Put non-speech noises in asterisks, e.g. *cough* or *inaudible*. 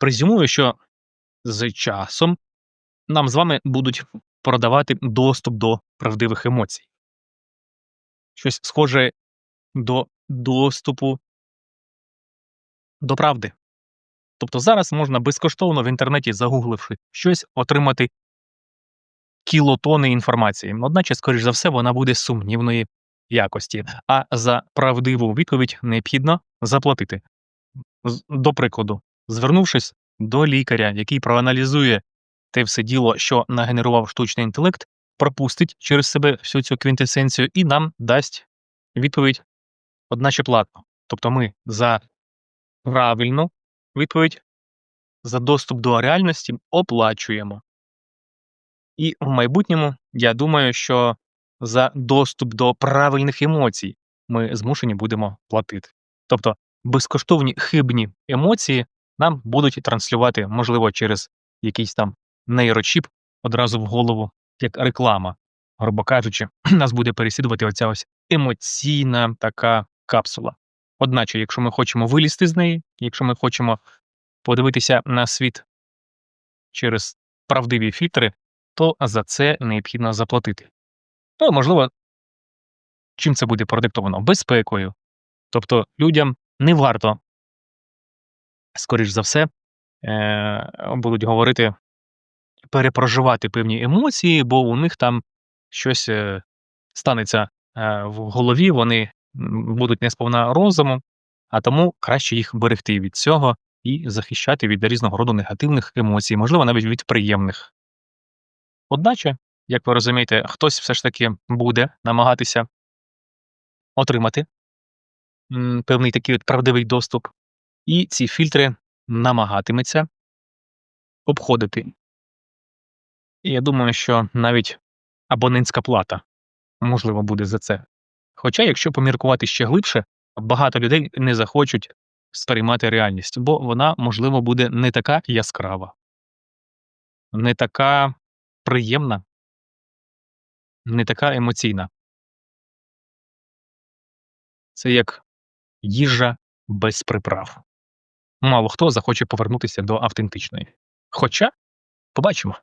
презюмую, що з часом нам з вами будуть продавати доступ до правдивих емоцій. Щось схоже до доступу до правди. Тобто зараз можна безкоштовно в інтернеті, загугливши щось, отримати кілотони інформації. Одначе, скоріш за все, вона буде сумнівної якості. А за правдиву відповідь необхідно заплатити. До прикладу, звернувшись до лікаря, який проаналізує те все діло, що нагенерував штучний інтелект, пропустить через себе всю цю квінтесенцію і нам дасть відповідь одначе платно. Тобто ми за правильну відповідь, за доступ до реальності оплачуємо. І в майбутньому я думаю, що за доступ до правильних емоцій ми змушені будемо платити. Тобто безкоштовні хибні емоції нам будуть транслювати, можливо, через якийсь там нейрочіп одразу в голову, як реклама. Грубо кажучи, *clears throat* нас буде переслідувати оця ось емоційна така капсула. Одначе, якщо ми хочемо вилізти з неї, якщо ми хочемо подивитися на світ через правдиві фільтри, то за це необхідно заплатити. Ну, можливо, чим це буде продиктовано? Безпекою. Тобто людям не варто, скоріш за все, е- будуть говорити, перепроживати певні емоції, бо у них там щось е- станеться е- в голові, вони будуть не сповна розуму, а тому краще їх берегти від цього і захищати від різного роду негативних емоцій, можливо, навіть від приємних. Одначе, як ви розумієте, хтось все ж таки буде намагатися отримати певний такий от правдивий доступ, і ці фільтри намагатиметься обходити. І я думаю, що навіть абонентська плата можливо буде за це. Хоча, якщо поміркувати ще глибше, багато людей не захочуть сприймати реальність, бо вона, можливо, буде не така яскрава, не така приємна, не така емоційна. Це як їжа без приправ. Мало хто захоче повернутися до автентичної. Хоча побачимо.